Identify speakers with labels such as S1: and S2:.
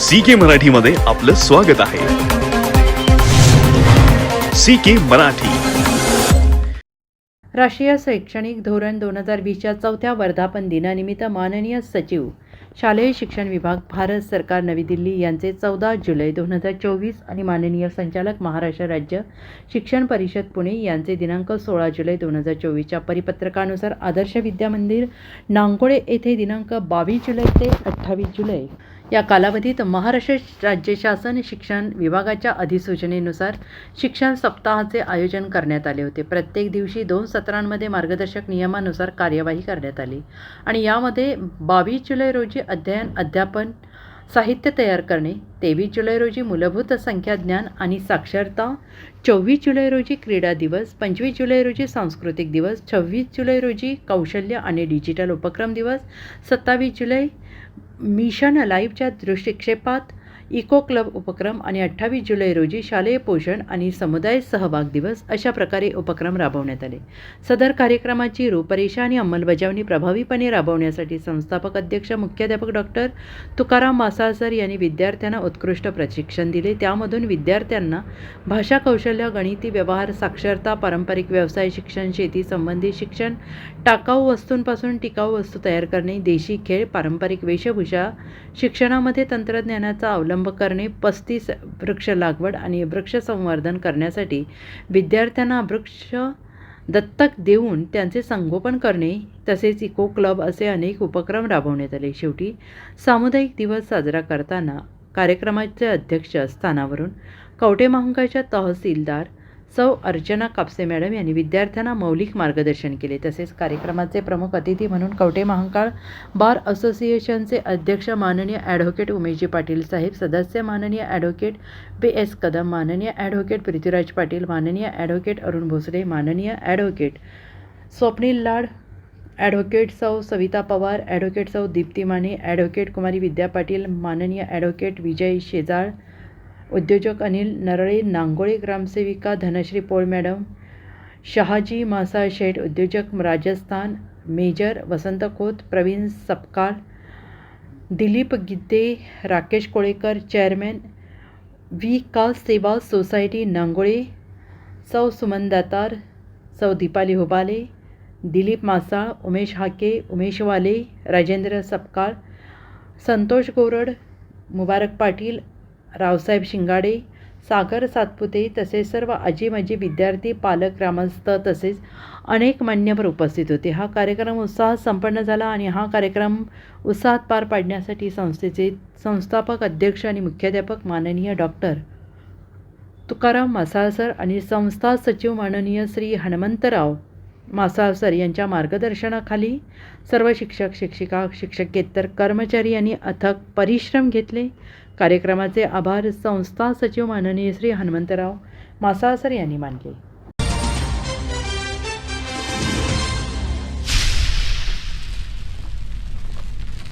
S1: C के मराठीमध्ये आपलं स्वागत आहे. C K Marathi.
S2: राष्ट्रीय शैक्षणिक धोरण दोन हजार वीसच्या चौथ्या वर्धापन दिनानिमित्त माननीय सचिव शालेय शिक्षण विभाग भारत सरकार नवी दिल्ली यांचे चौदा जुलै दोन हजार चोवीस आणि माननीय संचालक महाराष्ट्र राज्य शिक्षण परिषद पुणे यांचे दिनांक सोळा जुलै दोन हजार चोवीसच्या परिपत्रकानुसार आदर्श विद्या मंदिर नांगोळे येथे दिनांक बावीस जुलै ते अठ्ठावीस जुलै. या कालावधीत महाराष्ट्र राज्य शासन शिक्षण विभागाच्या अधिसूचनेनुसार शिक्षण सप्ताहाचे आयोजन करण्यात आले होते. प्रत्येक दिवशी दोन सत्रांमध्ये मार्गदर्शक नियमानुसार कार्यवाही करण्यात आली आणि यामध्ये बावीस जुलै रोजी अध्ययन अध्यापन साहित्य तयार करणे तेवीस जुलै रोजी मूलभूत संख्या ज्ञान आणि साक्षरता चोवीस जुलै रोजी क्रीडा दिवस पंचवीस जुलै रोजी सांस्कृतिक दिवस सव्वीस जुलै रोजी कौशल्य आणि डिजिटल उपक्रम दिवस सत्तावीस जुलै मिशन लाईव्हच्या दृष्टिक्षेपात इको क्लब उपक्रम आणि अठ्ठावीस जुलै रोजी शालेय पोषण आणि समुदाय सहभाग दिवस अशा प्रकारे उपक्रम राबवण्यात आले. सदर कार्यक्रमाची रूपरेषा आणि अंमलबजावणी प्रभावीपणे राबवण्यासाठी संस्थापक अध्यक्ष मुख्याध्यापक डॉक्टर तुकाराम मासाळसर यांनी विद्यार्थ्यांना उत्कृष्ट प्रशिक्षण दिले. त्यामधून विद्यार्थ्यांना भाषा कौशल्य गणिती व्यवहार साक्षरता पारंपरिक व्यवसाय शिक्षण शेती संबंधी शिक्षण टाकाऊ वस्तूंपासून टिकाऊ वस्तू तयार करणे देशी खेळ पारंपरिक वेशभूषा शिक्षणामध्ये तंत्रज्ञानाचा अवलंब करणे पस्तीस वृक्ष लागवड आणि वृक्ष संवर्धन करण्यासाठी विद्यार्थ्यांना वृक्ष दत्तक देऊन त्यांचे संगोपन करणे तसेच इको क्लब असे अनेक उपक्रम राबवण्यात आले. शेवटी सामुदायिक दिवस साजरा करताना कार्यक्रमाचे अध्यक्ष स्थानावरून कवटे महांकाळच्या तहसीलदार सौ अर्चना कापसे मॅडम यांनी विद्यार्थ्यांना मौलिक मार्गदर्शन केले. तसेच कार्यक्रमाचे प्रमुख अतिथी म्हणून कवटे महांकाळ बार असोसिएशनचे अध्यक्ष माननीय ॲडव्होकेट उमेशजी पाटील साहेब सदस्य माननीय ॲडव्होकेट बी एस कदम माननीय ॲडव्होकेट पृथ्वीराज पाटील माननीय ॲडव्होकेट अरुण भोसले माननीय ॲडव्होकेट स्वप्नील लाड ॲडव्होकेट सौ सविता पवार ॲडव्होकेट सौ दीप्ती माने ॲडव्होकेट कुमारी विद्या पाटील माननीय ॲडव्होकेट विजय शेजाळ उद्योजक अनिल नरळे, नांगोळे ग्रामसेविका धनश्री पोळ मॅडम, शहाजी मासा शेठ, उद्योजक Rajasthan, major Vasant Khot, Praveen Sapkal, Dilip Gidde, Rakesh Kolekar, chairman Vikas Seva society, Nangole, सौ सुमन दातार, सौ दीपाली होबाले, दिलीप मासाळ, उमेश हाके, उमेश वाले, राजेंद्र सपकाळ, संतोष गोरड, मुबारक पाटील रावसाहेब शिंगाडे सागर सातपुते तसेच सर्व आजी माजी विद्यार्थी पालक ग्रामस्थ तसेच अनेक मान्यवर उपस्थित होते. हा कार्यक्रम उत्साहात संपन्न झाला आणि हा कार्यक्रम उत्साहात पार पाडण्यासाठी संस्थेचे संस्थापक अध्यक्ष आणि मुख्याध्यापक माननीय डॉक्टर तुकाराम मसाळसर आणि संस्था सचिव माननीय श्री हनुमंतराव मासावसर यांच्या मार्गदर्शनाखाली सर्व शिक्षक शिक्षिका शिक्षकेतर कर्मचारी यांनी अथक परिश्रम घेतले. कार्यक्रमाचे आभार संस्था सचिव माननीय श्री हनुमंतराव मासावसर यांनी मानले.